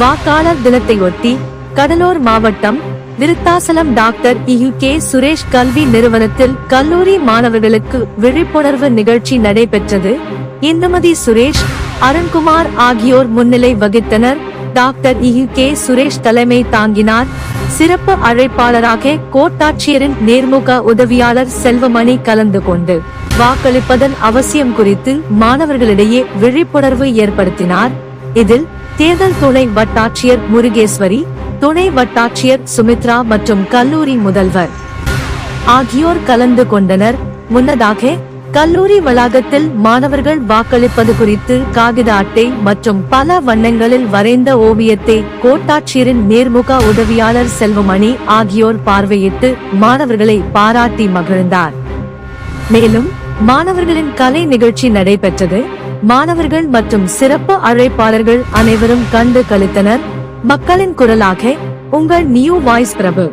வாக்காளர் தினத்தையொட்டி கடலூர் மாவட்டம் விருத்தாசலம் டாக்டர் இயு கே சுரேஷ் கல்வி நிறுவனத்தில் கல்லூரி மாணவர்களுக்கு விழிப்புணர்வு நிகழ்ச்சி நடைபெற்றது. இந்துமதி சுரேஷ் அருண்குமார் ஆகியோர் முன்னிலை வகித்தனர். டாக்டர் யு கே சுரேஷ் தலைமை தாங்கினார். சிறப்பு அழைப்பாளராக கோட்டாட்சியரின் நேர்முக உதவியாளர் செல்வமணி கலந்து கொண்டு வாக்களிப்பதன் அவசியம் குறித்து மாணவர்களிடையே விழிப்புணர்வு ஏற்படுத்தினார். இதில் தேர்தல் துணை வட்டாட்சியர் முருகேஸ்வரி துணை வட்டாட்சியர் சுமித்ரா மற்றும் கல்லூரி முதல்வர் ஆகியோர் கலந்து கொண்டனர். முன்னதாக கல்லூரி வளாகத்தில் மாணவர்கள் வாக்களிப்பது குறித்து காகித அட்டை மற்றும் பல வண்ணங்களில் வரைந்த ஓவியத்தை கோட்டாட்சியரின் நேர்முக உதவியாளர் செல்வமணி ஆகியோர் பார்வையிட்டு மாணவர்களை பாராட்டி மகிழ்ந்தார். மேலும் மாணவர்களின் கலை நிகழ்ச்சி நடைபெற்றது. மாணவர்கள் மற்றும் சிறப்பு அழைப்பாளர்கள் அனைவரும் கண்டு கழித்தனர் மக்களின் குரலாக உங்கள் நியூ வாய்ஸ் பிரபு.